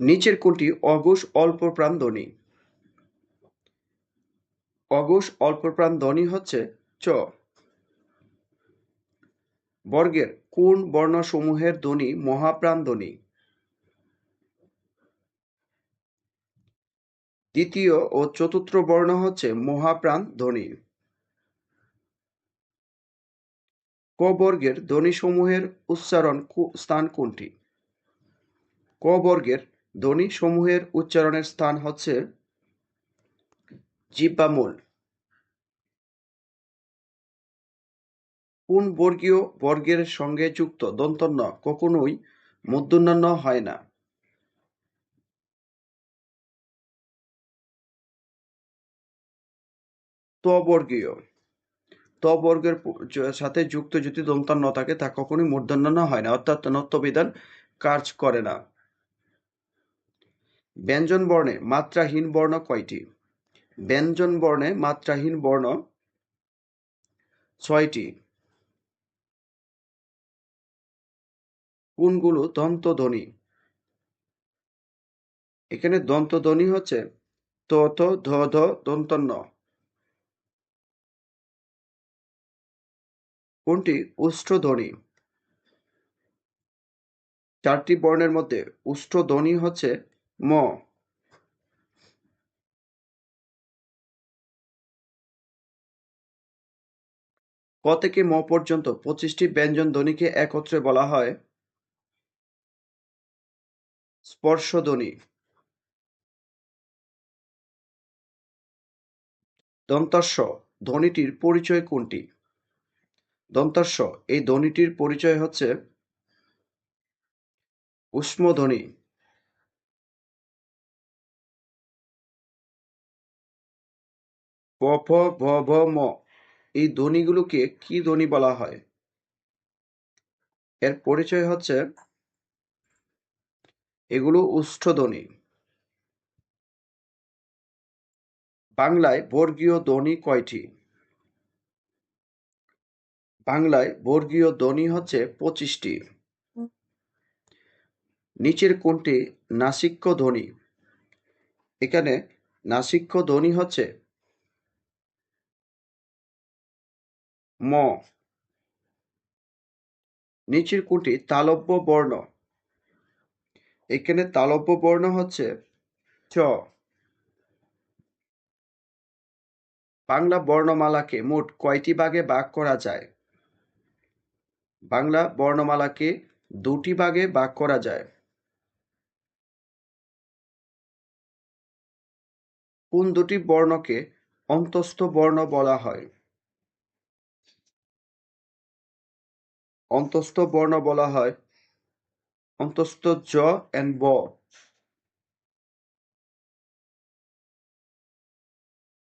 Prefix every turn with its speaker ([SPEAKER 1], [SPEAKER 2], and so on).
[SPEAKER 1] নিচের কোনটি অঘোষ অল্পপ্রাণ ধ্বনি। অঘোষ অল্পপ্রাণ ধ্বনি হচ্ছে চ। বর্গের কোন বর্ণসমূহের ধ্বনি মহাপ্রাণ ধ্বনি। দ্বিতীয় ও চতুর্থ বর্ণ হচ্ছে মহাপ্রাণ ধ্বনি। ক বর্গের ধ্বনিসমূহের উচ্চারণ কো- স্থান কোনটি? ক বর্গের ধ্বনিসমূহের উচ্চারণের স্থান হচ্ছে জিহ্বামূল কোন বর্গীয় বর্গের সঙ্গে যুক্ত? দন্তন্য, কখনোই মূর্ধন্য হয় না। ত বর্গীয় ত বর্গের প- য- সাথে যুক্ত যদি দন্তান্ন থাকে, তা কখনোই মূর্ধন্য হয় না। অর্থাৎ নত্যবিধান কাজ করে না। ব্যঞ্জন বর্ণে মাত্রাহীন বর্ণ কয়টি? ব্যঞ্জন বর্ণে মাত্রাহীন বর্ণ ছয়টি। কোনগুলো দন্তধ্বনি? এখানে দন্তধ্বনি হচ্ছে ত ধ ধ, দন্তন্য। কোনটি? উষ্ট্রধ্বনি চারটি বর্ণের মধ্যে উষ্ট্রধ্বনি হচ্ছে ম ক থেকে ম পর্যন্ত পঁচিশটি ব্যঞ্জন ধ্বনিকে একত্রে বলা হয় স্পর্শধ্বনি। দন্তস্ব, ধ্বনিটির পরিচয় কোনটি? দন্তস্ব, এই ধ্বনিটির পরিচয় হচ্ছে উষ্মধ্বনি। প ফ ভ ভ, ম। এই ধ্বনিগুলোকে কি ধ্বনি বলা হয়? এর পরিচয় হচ্ছে এগুলো উষ্ঠধ্বনি বাংলায় বর্গীয় ধ্বনি কয়টি? বাংলায় বর্গীয় ধ্বনি হচ্ছে পঁচিশটি। নিচের কোনটি নাসিক্য ধ্বনি? এখানে নাসিক্য ধ্বনি হচ্ছে ম। নিচের কোনটি তালব্য বর্ণ। এখানে তালব্য বর্ণ হচ্ছে চ বাংলা বর্ণমালাকে মোট কয়টি ভাগে ভাগ করা যায়? বাংলা বর্ণমালাকে দুটি ভাগে ভাগ করা যায়। কোন দুটি বর্ণকে অন্তস্থ বর্ণ বলা হয়? অন্তস্থ বর্ণ বলা হয়। অন্তস্থ জ এন্ড ব।